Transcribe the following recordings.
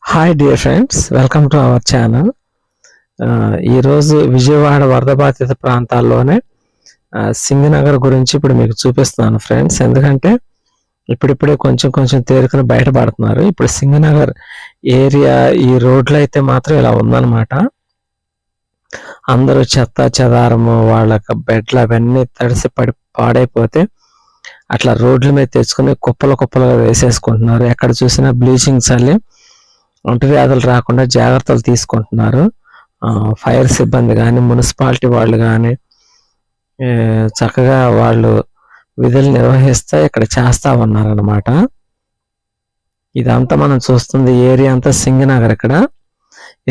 Hi dear friends welcome to our channel ఈరోజు విజయవాడ వరద బాధిత ప్రాంతాల్లోనే uh, సింగనగర్ గురించి ఇప్పుడు మీకు చూపిస్తున్నాను ఫ్రెండ్స్ ఎందుకంటే ఇప్పుడిప్పుడే కొంచెం కొంచెం తేరుకుని బయటపడుతున్నారు. ఇప్పుడు సింగనగర్ ఏరియా ఈ రోడ్లు అయితే మాత్రం ఇలా ఉందన్నమాట. అందరూ చెత్త చెదారము వాళ్ళ బెడ్లు అవన్నీ తడిసి పడి పాడైపోతే అట్లా రోడ్ల మీద తెచ్చుకుని కుప్పలు కుప్పలుగా వేసేసుకుంటున్నారు. ఎక్కడ చూసినా బ్లీచింగ్ చల్లి ఒంటి వ్యాధులు రాకుండా జాగ్రత్తలు తీసుకుంటున్నారు. ఫైర్ సిబ్బంది కానీ మున్సిపాలిటీ వాళ్ళు కానీ చక్కగా వాళ్ళు విధులు నిర్వహిస్తే ఇక్కడ చేస్తా ఉన్నారనమాట ఇదంతా మనం చూస్తుంది ఏరియా అంతా సింగనగర్ ఇక్కడ.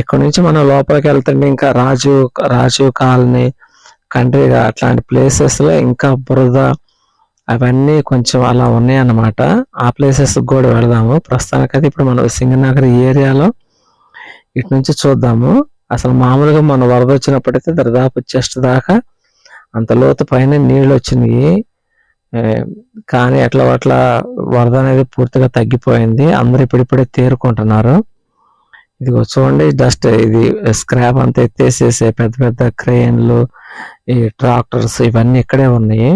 ఇక్కడ నుంచి మనం లోపలికి వెళ్తుంటే ఇంకా రాజు రాజు కాలనీ కంట్రీగా అట్లాంటి ప్లేసెస్లో ఇంకా బురద అవన్నీ కొంచెం అలా ఉన్నాయి అన్నమాట ఆ ప్లేసెస్ కూడా వెళదాము. ప్రస్తుతానికైతే ఇప్పుడు మనం సింగనగర్ ఏరియాలో ఇటు నుంచి చూద్దాము. అసలు మామూలుగా మన వరద వచ్చినప్పుడైతే దాదాపు చెస్ట్ దాకా అంత లోతు పైన నీళ్ళు వచ్చినాయి. కానీ ఎట్లా అట్లా వరద అనేది పూర్తిగా తగ్గిపోయింది. అందరూ ఇప్పుడిప్పుడే తేరుకుంటున్నారు. ఇదిగో చూడండి జస్ట్ ఇది స్క్రాప్ అంతా ఎత్తేసేసే పెద్ద పెద్ద క్రెయిన్లు ఈ ట్రాక్టర్స్ ఇవన్నీ ఇక్కడే ఉన్నాయి.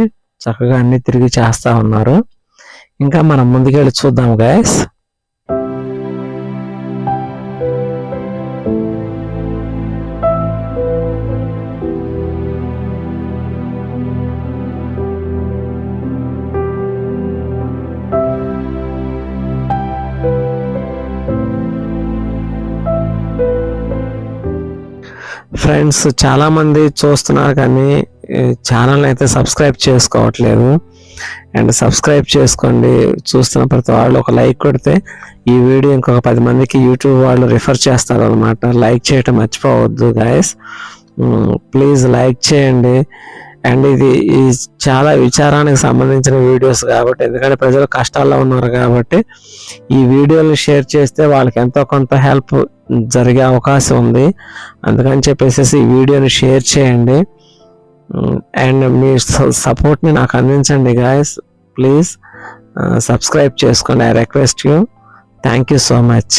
చక్కగా అన్ని తిరిగి చేస్తా ఉన్నారు. ఇంకా మనం ముందుకెళ్ళి చూద్దాం గైస్ ఫ్రెండ్స్ చాలా మంది చూస్తున్నారు కానీ ఛానల్ని అయితే సబ్స్క్రైబ్ చేసుకోవట్లేదు. అండ్ సబ్స్క్రైబ్ చేసుకోండి. చూస్తున్న ప్రతి వాళ్ళు ఒక లైక్ కొడితే ఈ వీడియో ఇంకొక పది మందికి యూట్యూబ్ వాళ్ళు రిఫర్ చేస్తారు అనమాట లైక్ చేయటం మర్చిపోవద్దు గాయస్. ప్లీజ్ లైక్ చేయండి. అండ్ ఇది ఈ చాలా విచారానికి సంబంధించిన వీడియోస్ కాబట్టి ఎందుకంటే ప్రజలు కష్టాల్లో ఉన్నారు కాబట్టి ఈ వీడియోలు షేర్ చేస్తే వాళ్ళకి ఎంతో కొంత హెల్ప్ జరిగే అవకాశం ఉంది. అందుకని చెప్పేసి ఈ వీడియోని షేర్ చేయండి. అండ్ మీ సపోర్ట్ని నాకు అందించండి గాయస్ ప్లీజ్ సబ్స్క్రైబ్ చేసుకోండి I request you thank you so much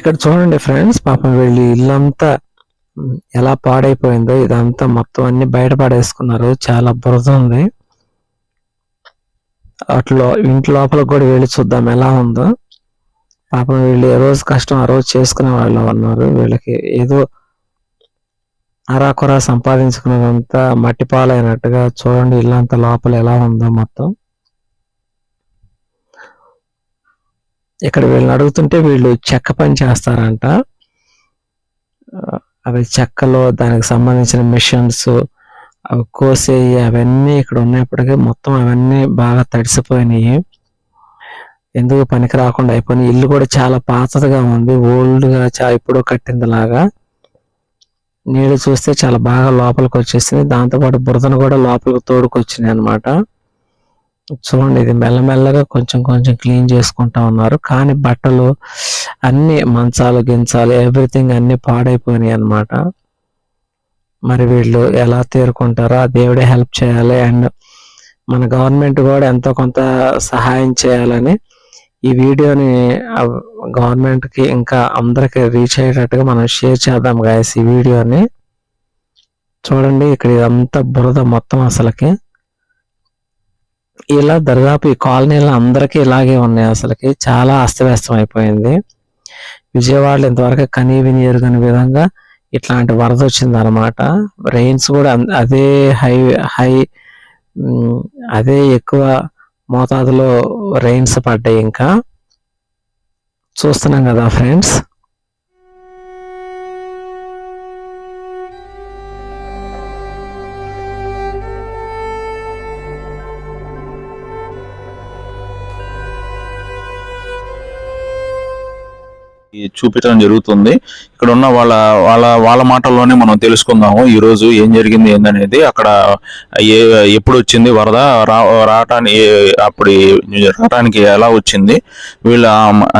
ఇక్కడ చూడండి ఫ్రెండ్స్ పాపం వీళ్ళు ఇల్లంతా ఎలా పాడైపోయిందో ఇదంతా మొత్తం అన్ని బయట పడేసుకున్నారు. చాలా బురద ఉంది. అట్లా ఇంటి లోపల కూడా వెళ్ళి చూద్దాం ఎలా ఉందో. పాపం వీళ్ళు ఏ రోజు కష్టం ఆ రోజు చేసుకునే వాళ్ళు ఉన్నారు. వీళ్ళకి ఏదో అరాకొరా సంపాదించుకున్నదంతా మట్టి పాలైనట్టుగా చూడండి ఇల్లంతా లోపల ఎలా ఉందో మొత్తం. ఇక్కడ వీళ్ళని అడుగుతుంటే వీళ్ళు చెక్క పని చేస్తారంట. అవి చెక్కలో దానికి సంబంధించిన మిషన్స్ అవి కోసేవి అవన్నీ ఇక్కడ ఉన్నప్పటికీ మొత్తం అవన్నీ బాగా తడిసిపోయినాయి. ఎందుకు పనికి రాకుండా అయిపోయినాయి? ఇల్లు కూడా చాలా పాతదిగా ఉంది. ఓల్డ్గా చా ఇప్పుడు కట్టింది లాగా నీళ్ళు చూస్తే చాలా బాగా లోపలికి వచ్చేసింది దాంతోపాటు బురదను కూడా లోపలికి తోడుకొచ్చినాయి అనమాట చూడండి ఇది మెల్లమెల్లగా కొంచెం కొంచెం క్లీన్ చేసుకుంటా ఉన్నారు. కానీ బట్టలు అన్ని మంచాలు గించాలు ఎవ్రీథింగ్ అన్ని పాడైపోయినాయి అన్నమాట. మరి వీళ్ళు ఎలా తేరుకుంటారో ఆ దేవుడే హెల్ప్ చేయాలి. అండ్ మన గవర్నమెంట్ కూడా ఎంతో కొంత సహాయం చేయాలని ఈ వీడియోని గవర్నమెంట్కి ఇంకా అందరికి రీచ్ అయ్యేటట్టుగా మనం షేర్ చేద్దాం గాయస్ ఈ వీడియోని. చూడండి ఇక్కడ ఇదంతా బురద మొత్తం అసలుకి. ఇలా దరిదాపు ఈ కాలనీలు అందరికీ ఇలాగే ఉన్నాయి అసలుకి. చాలా అస్తవ్యస్తం అయిపోయింది. విజయవాడలో ఇంతవరకు కనీ విని ఎరుగని విధంగా ఇట్లాంటి వరద వచ్చింది అనమాట రెయిన్స్ కూడా అదే హై హై అదే ఎక్కువ మోతాదులో రెయిన్స్ పడ్డాయి ఇంకా. చూస్తున్నాం కదా ఫ్రెండ్స్. చూపించడం జరుగుతుంది. ఇక్కడ ఉన్న వాళ్ళ వాళ్ళ వాళ్ళ మాటల్లోనే మనం తెలుసుకుందాము. ఈ రోజు ఏం జరిగింది ఏందనేది అక్కడ ఏ ఎప్పుడు వచ్చింది వరద రా రావటానికి అప్పుడు రావటానికి ఎలా వచ్చింది వీళ్ళ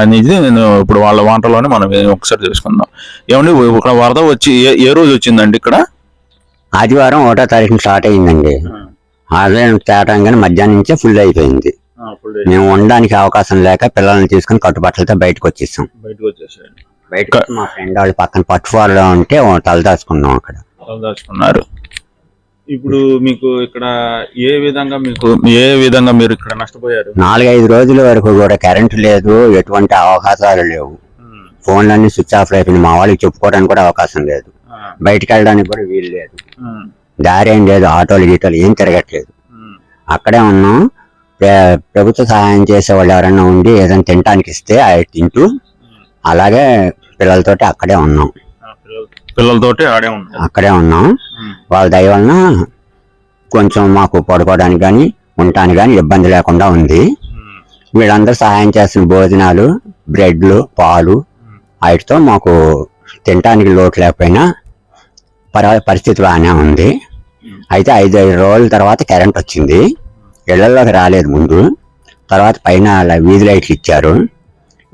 అనేది నేను ఇప్పుడు వాళ్ళ మాటల్లోనే మనం ఒకసారి తెలుసుకుందాం. ఏమండి ఇక్కడ వరద వచ్చి ఏ ఏ రోజు వచ్చిందండి ఇక్కడ? ఆదివారం ఒకటో తారీఖున స్టార్ట్ అయిందండి. ఆదివారం స్టార్ట్ అవగానే మధ్యాహ్నం నుంచే ఫుల్ అయిపోయింది. మేము ఉండడానికి అవకాశం లేక పిల్లల్ని తీసుకుని కట్టుబట్టలతో బయటకు వచ్చేసాం. బయటకు వచ్చేసాడు బయటకు వచ్చి మా ఫ్రెండ్ వాళ్ళు పక్కన పట్టుఫాల్లో ఉంటే తలదాచుకున్నాం అక్కడ. దాచుకున్నారు. ఇప్పుడు మీకు ఇక్కడ ఏ విధంగా మీకు ఏ విధంగా మీరు ఇక్కడ నష్టపోయారు? నాలుగైదు రోజుల వరకు కూడా కరెంటు లేదు ఎటువంటి అవకాశాలు లేవు. ఫోన్లన్నీ స్విచ్ ఆఫ్ అయిపోయింది మా వాళ్ళకి చెప్పుకోవడానికి కూడా అవకాశం లేదు. బయటకు వెళ్ళడానికి కూడా వీలు లేదు. దారి ఏం లేదు ఆటోలు గీటోలు ఏం తిరగట్లేదు. అక్కడే ఉన్నాం. ప్రభుత్వ సహాయం చేసే వాళ్ళు ఎవరైనా ఉండి ఏదైనా తినడానికి ఇస్తే అవి తింటూ అలాగే పిల్లలతోటి అక్కడే ఉన్నాం. పిల్లలతోటి ఆడే అక్కడే ఉన్నాం. వాళ్ళ దయ వలన కొంచెం మాకు పడుకోవడానికి కానీ ఉండటానికి కానీ ఇబ్బంది లేకుండా ఉంది. వీళ్ళందరూ సహాయం చేసిన భోజనాలు బ్రెడ్లు పాలు వాటితో మాకు తినటానికి లోటు లేకపోయినా పర్వా- పరిస్థితి బాగానే ఉంది. అయితే ఐదు ఐదు రోజుల తర్వాత కరెంట్ వచ్చింది. ఇళ్ళలోకి రాలేదు ముందు. తర్వాత పైన అలా వీధి లైట్లు ఇచ్చారు.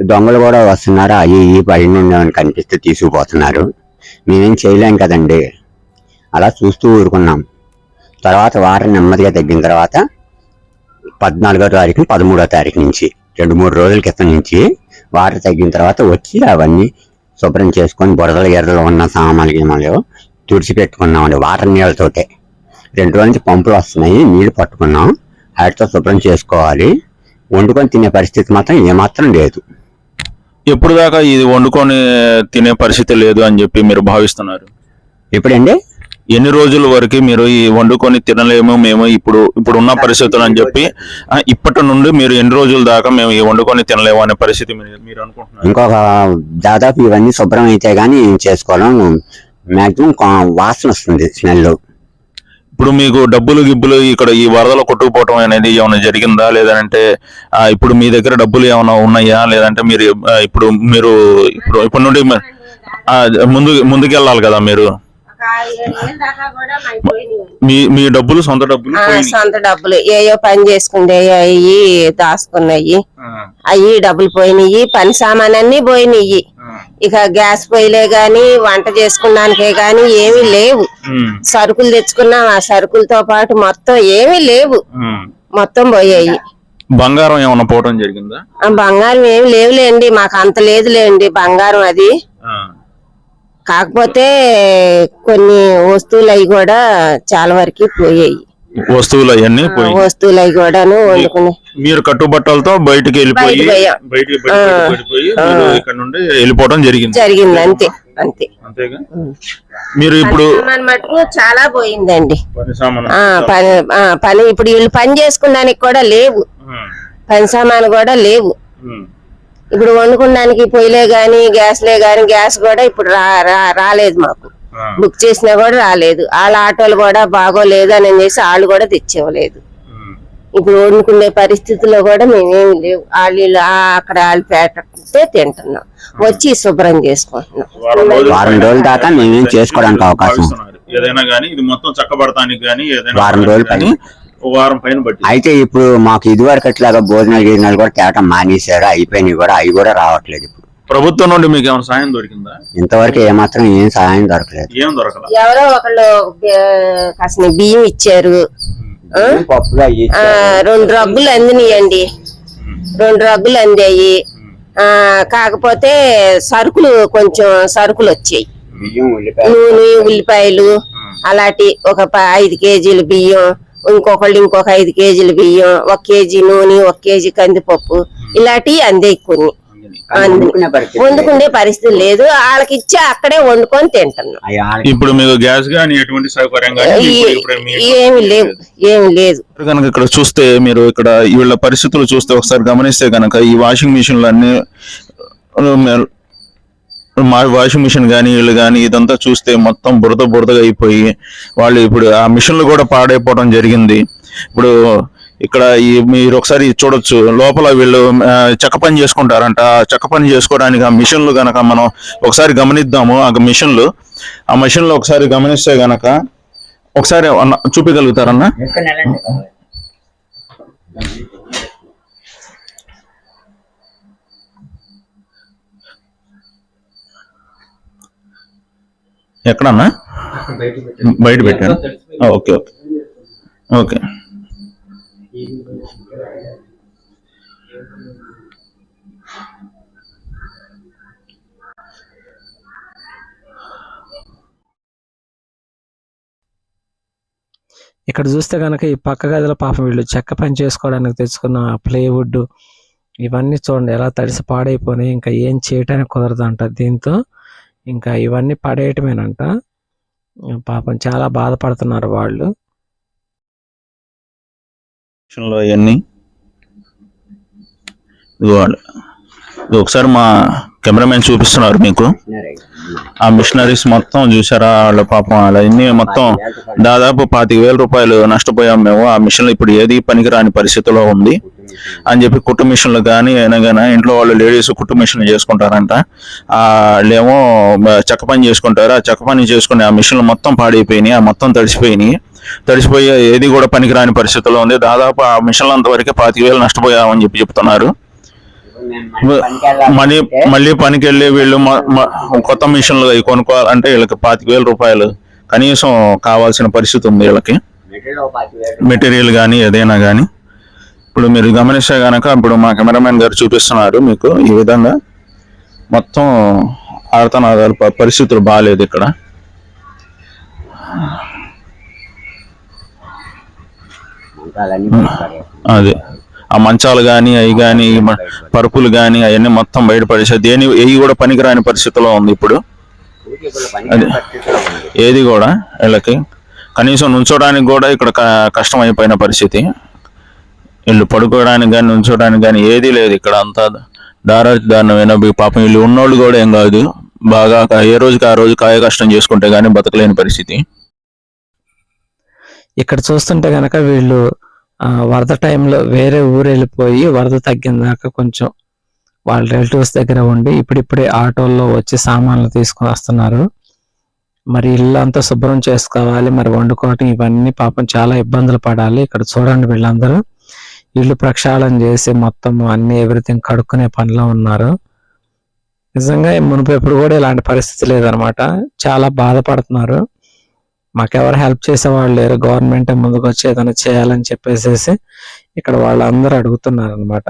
దొంగలు కూడా వస్తున్నారు. అవి ఈ పైన కనిపిస్తే తీసుకుపోతున్నారు. మేమేం చేయలేం కదండి. అలా చూస్తూ ఊరుకున్నాం. తర్వాత వారం నెమ్మదిగా తగ్గిన తర్వాత పద్నాలుగో తారీఖు పదమూడో తారీఖు నుంచి రెండు మూడు రోజుల క్రితం నుంచి వాటర్ తగ్గిన తర్వాత వచ్చి అవన్నీ శుభ్రం చేసుకొని బురదలు ఎర్రలు ఉన్న సామాన్లు గీమాలు తుడిచిపెట్టుకున్నామండి వాటర్ నీళ్ళతోటే. రెండు రోజుల నుంచి పంపులు వస్తున్నాయి నీళ్ళు పట్టుకున్నాం. వాటితో శుభ్రం చేసుకోవాలి. వండుకొని తినే పరిస్థితి మాత్రం ఏమాత్రం లేదు. ఎప్పుడు దాకా ఇది వండుకొని తినే పరిస్థితి లేదు అని చెప్పి మీరు భావిస్తున్నారు? ఇప్పుడండి ఎన్ని రోజుల వరకు మీరు ఈ వండుకొని తినలేము మేము ఇప్పుడు ఇప్పుడు ఉన్న పరిస్థితులు అని చెప్పి ఇప్పటి నుండి మీరు ఎన్ని రోజుల దాకా మేము ఈ వండుకొని తినలేము అనే పరిస్థితి మీరు అనుకుంటున్నారు? ఇంకొక దాదాపు ఇవన్నీ శుభ్రం అయితే గానీ చేసుకోవడం మాక్సిమం వాసన వస్తుంది స్మెల్. ఇప్పుడు మీకు డబ్బులు గిబ్బులు ఇక్కడ ఈ వరదలో కొట్టుకుపోవటం అనేది ఏమైనా జరిగిందా? లేదంటే ఇప్పుడు మీ దగ్గర డబ్బులు ఏమైనా ఉన్నాయా? లేదంటే మీరు ఇప్పుడు మీరు ఇప్పుడు ఇప్పటి నుండి ముందు ముందుకెళ్ళాలి కదా మీరు. మీ మీ డబ్బులు సొంత డబ్బులు. సొంత డబ్బులు. ఏయో పని చేసుకుండే అయ్యి దాచుకున్నాయి. ఆ, అయ్యి డబ్బులు పోయినాయి పని సామాన్ అన్ని పోయినాయి. ఇక గ్యాస్ పొయ్యిలే గాని వంట చేసుకున్నానికే గాని ఏమీ లేవు. సరుకులు తెచ్చుకున్నాం ఆ సరుకులతో పాటు మొత్తం ఏమీ లేవు. మొత్తం పోయాయి. బంగారం ఏమైనా పోవటం జరిగిందా? బంగారం ఏమి లేవులేండి మాకు అంత లేదులేండి బంగారం అది. కాకపోతే కొన్ని వస్తువులు అవి కూడా చాలా వరకు పోయాయి. వస్తువులు అవన్నీ వస్తువులు అవి కూడాను వండుకుని. మీరు కట్టుబట్టలతో బయటికి వెళ్ళిపోయి బయటికి ఇక్కడ నుండి వెళ్ళిపోవడం జరిగింది. జరిగింది అంతే అంతే. అంతేగా? మీరు ఇప్పుడు మటుకు చాలా పోయిందండి. పని ఇప్పుడు వీళ్ళు పని చేసుకున్నానికి కూడా లేవు. పని సామాను కూడా లేవు. ఇప్పుడు వండుకున్నానికి పొయ్యిలే గాని గ్యాస్లే గాని గ్యాస్ కూడా ఇప్పుడు రాలేదు మాకు. బుక్ చేసినా కూడా రాలేదు. వాళ్ళ ఆటోలు కూడా బాగోలేదు అని అనేసి వాళ్ళు కూడా తెచ్చేవలేదు. ఇప్పుడు వండుకునే పరిస్థితుల్లో కూడా మేమేమి లేవు. వాళ్ళు అక్కడ వాళ్ళు పెట్టే తింటున్నాం. వచ్చి శుభ్రం చేసుకుంటున్నాం. వారం రోజులు వారం రోజుల దాకా మేమేం చేసుకోవడానికి అవకాశం. ఏదైనా గానీ ఇది మొత్తం చక్కబడటానికి గానీ ఏదైనా వారం రోజులు కానీ ఒక వారం పైన బట్టి అయితే ఇప్పుడు మాకు ఇదివరకు అట్లాగా భోజనాలు గిజనాలు కూడా తేవటం మానేశారు. అయిపోయినాయి కూడా అవి కూడా రావట్లేదు ఇప్పుడు. ప్రభుత్వం నుండి మీకు ఏమైనా సాయం దొరికిందా? ఇంతవరకు ఏమాత్రం ఏం సహాయం దొరకలేదు. ఏం దొరకదా ఎవరో ఒకళ్ళు కాసిన బియ్యం ఇచ్చారు. రెండు రగ్గులు అందినాయండి. రెండు రగ్గులు అందాయి. కాకపోతే సరుకులు కొంచెం సరుకులు వచ్చాయి. నూనె ఉల్లిపాయలు అలాంటి ఒక ప- ఐదు కేజీలు బియ్యం ఇంకొకళ్ళు ఇంకొక ఐదు కేజీలు బియ్యం ఒక కేజీ నూనె ఒక కేజీ కందిపప్పు ఇలాంటివి అందేయి కొన్ని. కానీ వండుకునే పరిస్థితి. లేదు. వాళ్ళకి ఇచ్చి అక్కడే వండుకొని తింటున్నాం. ఇప్పుడు మీకు గ్యాస్ గానీ ఎటువంటి సౌకర్యం ఏమి లేవు ఏమి లేదు. కనుక ఇక్కడ చూస్తే మీరు ఇక్కడ వీళ్ళ పరిస్థితులు చూస్తే ఒకసారి గమనిస్తే కనుక ఈ వాషింగ్ మిషన్లు అన్ని మా వాషింగ్ మిషన్ కానీ వీళ్ళు కానీ ఇదంతా చూస్తే మొత్తం బురద బురదగా అయిపోయి వాళ్ళు ఇప్పుడు ఆ మిషన్లు కూడా పాడైపోవడం జరిగింది. ఇప్పుడు ఇక్కడ ఈ మీరు ఒకసారి చూడొచ్చు. లోపల వీళ్ళు చెక్క పని చేసుకుంటారంట. చెక్క పని చేసుకోవడానికి ఆ మిషన్లు గనక మనం ఒకసారి గమనిద్దాము. ఆ మిషన్లు ఆ మిషన్లు ఒకసారి గమనిస్తే గనక ఒకసారి చూపించగలుగుతారన్నా ఎక్కడన్నా? బయట పెట్టాను ఓకే ఓకే. ఓకే. ఇక్కడ చూస్తే కనుక ఈ పక్క గదిలో పాపం వీళ్ళు చెక్క పని చేసుకోవడానికి తెచ్చుకున్న ప్లేవుడ్ ఇవన్నీ చూడండి ఎలా తడిసి పాడైపోయినాయి ఇంకా ఏం చేయటానికి కుదరదంట దీంతో. ఇంకా ఇవన్నీ పడేయటమేనంట. పాపం చాలా బాధపడుతున్నారు వాళ్ళు. లో అవన్నీ ఇది ఒకసారి మా కెమెరామెన్ చూపిస్తున్నారు మీకు. ఆ మిషనరీస్ మొత్తం చూసారా? వాళ్ళ పాపం వాళ్ళన్నీ మొత్తం దాదాపు పాతిక వేల రూపాయలు నష్టపోయాం మేము. ఆ మిషన్లు ఇప్పుడు ఏది పనికిరాని పరిస్థితిలో ఉంది. అని చెప్పి కుట్టు మిషన్లు కానీ అయినా కానీ ఇంట్లో వాళ్ళు లేడీస్ కుట్టు మిషన్లు చేసుకుంటారంట. ఆ వాళ్ళేమో చెక్క పని చేసుకుంటారు. ఆ చెక్క పని చేసుకుని ఆ మిషన్లు మొత్తం పాడైపోయినాయి. ఆ మొత్తం తడిసిపోయినాయి. తడిసిపోయి ఏది కూడా పనికిరాని పరిస్థితిలో ఉంది. దాదాపు ఆ మిషన్లు అంతవరకే పాతిక వేలు నష్టపోయామని చెప్పి చెప్తున్నారు. మళ్ళీ మళ్ళీ పనికి వెళ్ళి వీళ్ళు కొత్త మిషన్లు అవి కొనుక్కోవాలంటే వీళ్ళకి పాతిక వేల రూపాయలు కనీసం కావాల్సిన పరిస్థితి ఉంది వీళ్ళకి. మెటీరియల్ కానీ ఏదైనా కానీ ఇప్పుడు మీరు గమనిస్తే గనక ఇప్పుడు మా కెమెరామెన్ గారు చూపిస్తున్నారు మీకు ఈ విధంగా మొత్తం ఆడతనాదాలు పరిస్థితులు బాగాలేదు ఇక్కడ. అదే. ఆ మంచాలు కానీ అవి కానీ పరుపులు కానీ అవన్నీ మొత్తం బయటపడేసాయి దేని ఏవి కూడా పనికిరాని పరిస్థితిలో ఉంది ఇప్పుడు. అదే. ఏది కూడా వీళ్ళకి కనీసం నుంచోడానికి కూడా ఇక్కడ కష్టం అయిపోయిన పరిస్థితి. వీళ్ళు పడుకోవడానికి కానీ ఉంచడానికి కానీ ఏదీ లేదు. ఇక్కడ అంతా దారా దారుణమైన పాపం వీళ్ళు ఉన్నోళ్ళు కూడా ఏం కాదు. బాగా ఏ రోజుకి ఆ రోజు కాయ కష్టం చేసుకుంటే కానీ బతకలేని పరిస్థితి. ఇక్కడ చూస్తుంటే కనుక వీళ్ళు వరద టైంలో వేరే ఊరు వెళ్ళిపోయి వరద తగ్గిందాక కొంచెం వాళ్ళ రిలేటివ్స్ దగ్గర ఉండి ఇప్పుడిప్పుడే ఆటోల్లో వచ్చి సామాన్లు తీసుకుని వస్తున్నారు. మరి ఇల్లు అంతా శుభ్రం చేసుకోవాలి. మరి వండుకోవటం ఇవన్నీ పాపం చాలా ఇబ్బందులు పడాలి. ఇక్కడ చూడండి వీళ్ళందరూ. ఇల్లు ప్రక్షాళన చేసి మొత్తం అన్ని ఎవ్రీథింగ్ కడుక్కునే పనిలో ఉన్నారు. నిజంగా మునుపు ఎప్పుడు కూడా ఇలాంటి పరిస్థితి లేదనమాట చాలా బాధపడుతున్నారు. మాకెవరు హెల్ప్ చేసేవాళ్ళు లేరు. గవర్నమెంట్ ముందుకు వచ్చి ఏదైనా చేయాలని చెప్పేసేసి ఇక్కడ వాళ్ళందరూ అడుగుతున్నారు అనమాట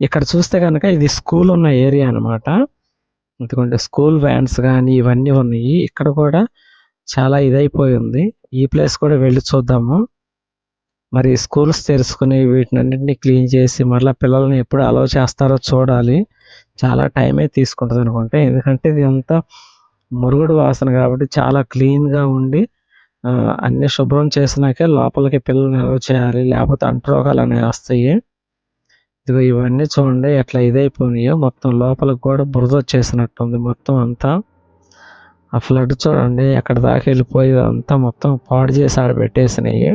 ఇక్కడ చూస్తే కనుక ఇది స్కూల్ ఉన్న ఏరియా అన్నమాట. ఎందుకంటే స్కూల్ వ్యాన్స్ కానీ ఇవన్నీ ఉన్నాయి. ఇక్కడ కూడా చాలా ఇదైపోయి ఉంది. ఈ ప్లేస్ కూడా వెళ్ళి చూద్దాము. మరి స్కూల్స్ తెరుచుకుని వీటినన్నింటినీ క్లీన్ చేసి మళ్ళీ పిల్లల్ని ఎప్పుడు అలవ్ చేస్తారో చూడాలి. చాలా టైమే తీసుకుంటుంది అనుకుంటే. ఎందుకంటే ఇది అంతా మురుగుడు వాసన కాబట్టి చాలా క్లీన్గా గా ఉండి అన్ని శుభ్రం చేసినాకే లోపలికి పిల్లల్ని అలౌ చేయాలి. లేకపోతే అంటురోగాలు అనేవి వస్తాయి. ఇదిగో ఇవన్నీ చూడండి ఎట్లా ఇదైపోయినాయో. మొత్తం లోపల కూడా బురద వచ్చేసినట్టుంది మొత్తం అంతా. ఆ ఫ్లడ్ చూడండి ఎక్కడ దాకా వెళ్ళిపోయి అంతా మొత్తం పాడు చేసి ఆడ పెట్టేసినాయి.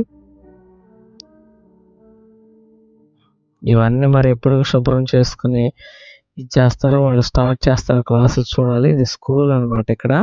ఇవన్నీ మరి ఎప్పుడు శుభ్రం చేసుకుని ఇది చేస్తారో వాళ్ళు స్టార్ట్ చేస్తారు క్లాసులు చూడాలి. ఇది స్కూల్ అన్నమాట ఇక్కడ.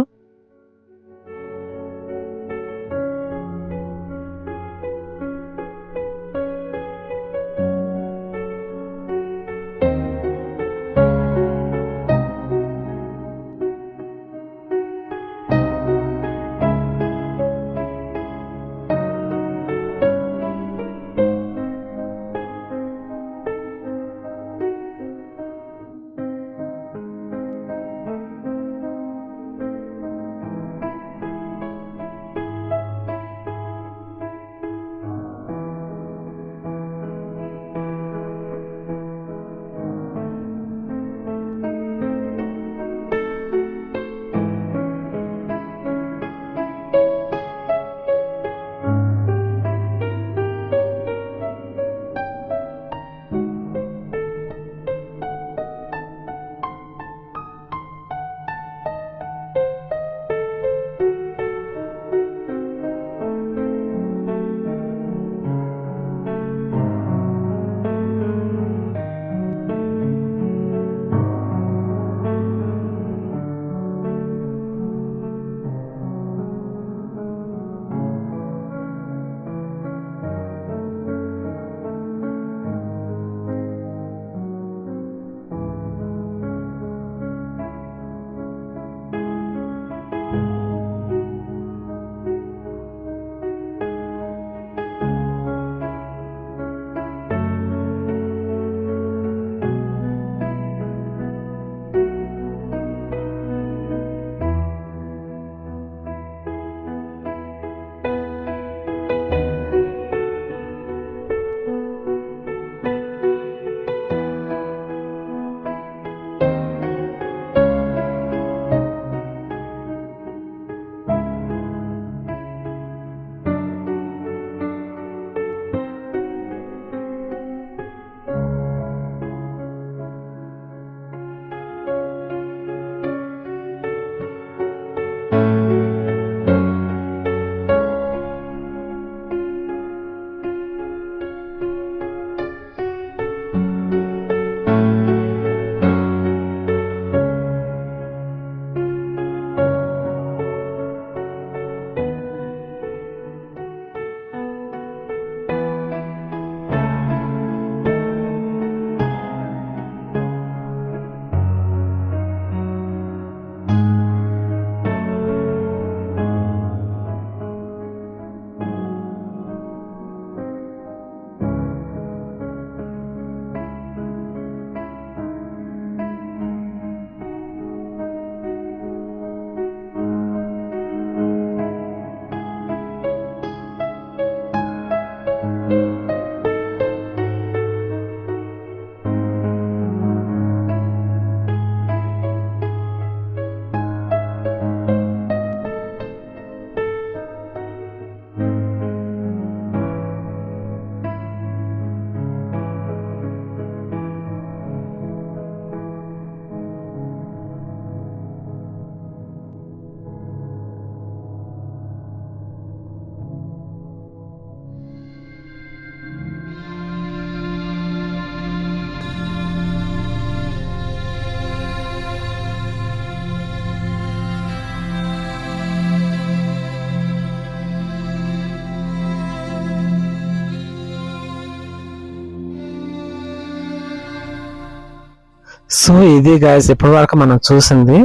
సో ఇది గాయస్ ఇప్పటి వరకు మనం చూసింది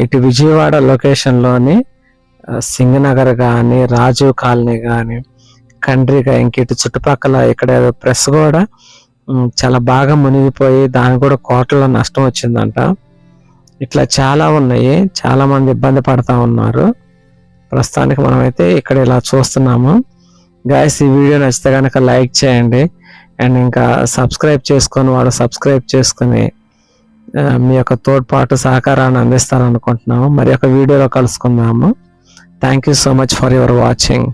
ఇటు విజయవాడ లొకేషన్లోని సింగనగర్ కానీ రాజీవ్ కాలనీ కానీ కండ్రిగా ఇంక ఇటు చుట్టుపక్కల ఇక్కడ ప్రెస్ కూడా చాలా బాగా మునిగిపోయి దానికి కూడా కోట్ల నష్టం వచ్చిందంట. ఇట్లా చాలా ఉన్నాయి చాలా మంది ఇబ్బంది పడతా ఉన్నారు. ప్రస్తుతానికి మనమైతే ఇక్కడ ఇలా చూస్తున్నాము. గాయస్ ఈ వీడియో నచ్చితే కనుక లైక్ చేయండి అండ్ ఇంకా సబ్స్క్రైబ్ చేసుకొని వాడు సబ్స్క్రైబ్ చేసుకుని మీ యొక్క తోడ్పాటు సహకారాన్ని అందిస్తారనుకుంటున్నాము మరి ఒక వీడియోలో కలుసుకుందాము. Thank you so much for your watching